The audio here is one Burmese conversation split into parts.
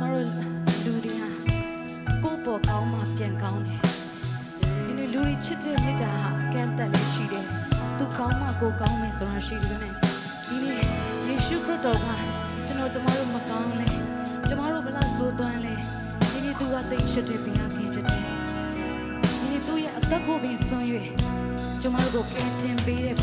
မတို့လူတွေဟာကိုယ့်ပေါ်ကောင်းမှပြန်ကောင်းတယ်ဒီနေ့လူတွေချစ်တဲ့မေတ္တာဟာအကန့်အသတ်လည်းရှိတယ်သူကောင်းမှကိုယ်ကောင်းမယ်ဆိုတာရှိတယ်ပဲဒီနေ့ယေရှုခရစ်တော်ကကျွန်တော်ကျမတို့မကောင်းလဲကျမတို့ဘလောက်ဆိုးသွမ်းလဲဒီနေ့သူကသိချစ်တဲ့ဘုရားခင်ဖြစ်တယ်ဒီနေ့သူရဲ့အသက်ကိုပင်ဆွံ့၍ကျမတို့ကိုကယ်တင်ပေးတဲ့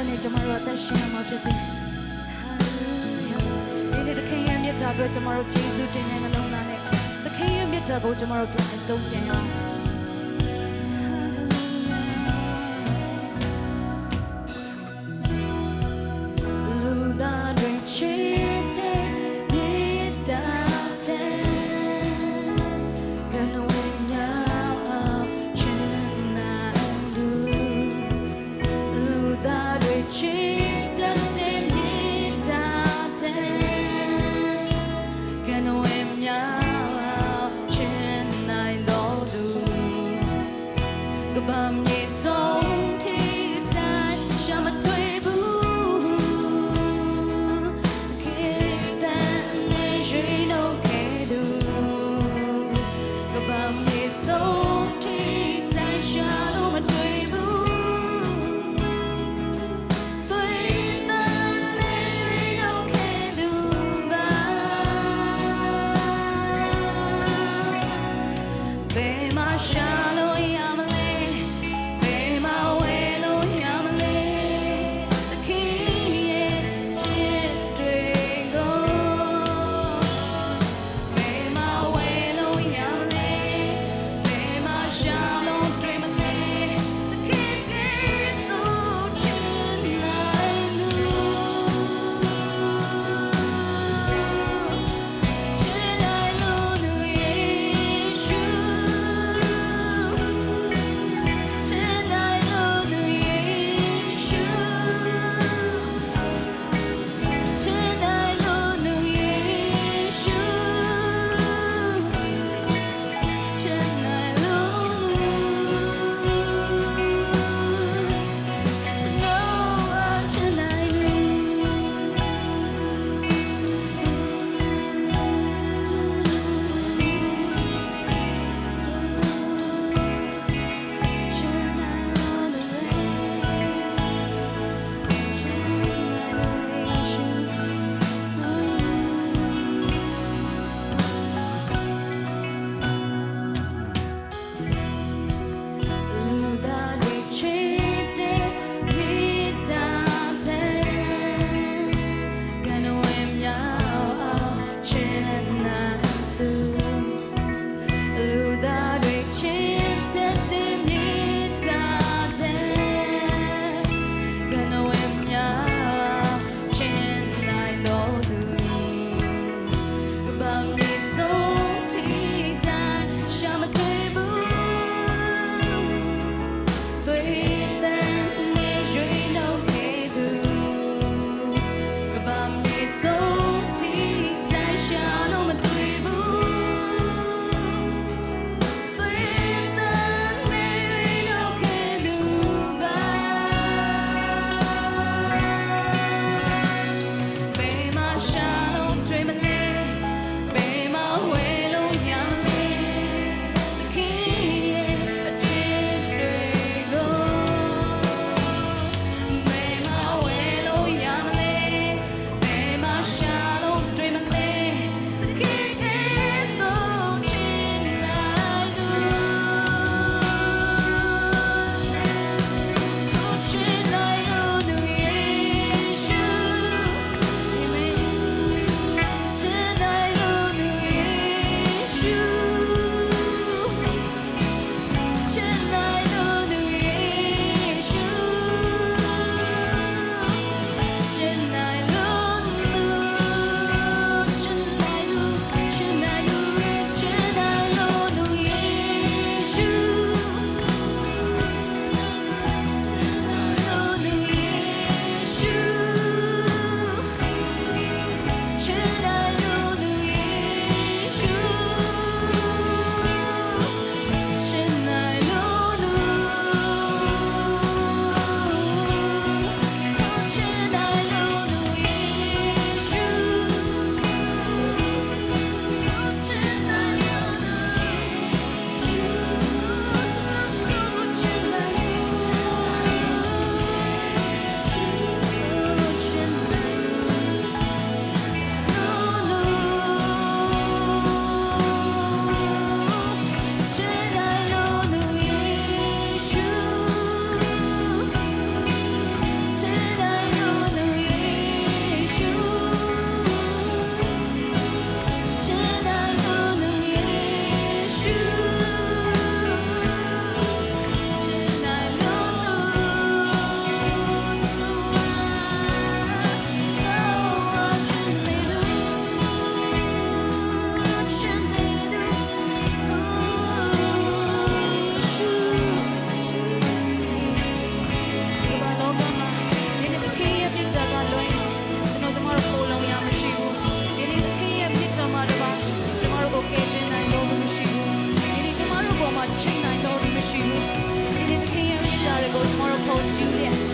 သက်နဲ့ကျမတို့အသက်ရှင်ရမှာဖြစ်တယ် Hallelujah ဒီနေ့သခင်ရဲ့မြတ်တာအတွက်ကျမတို့ယေရှုတင်တဲ့နှလုံးသားနဲ့သခင်ရဲ့မြတ်တာကိုကျမတို့ပြန်တုံ့ပြန်ရအောင် 보면 好激烈。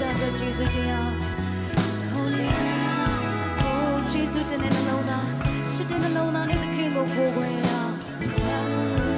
တန်တဲ့ယေရှုတရားဟောလေလုယာဟောယေရှုတဲ့နှလုံးသားရှစ်တဲ့နှလုံးသားနဲ့သခင်ကိုကိုယ်ခွင့်ရ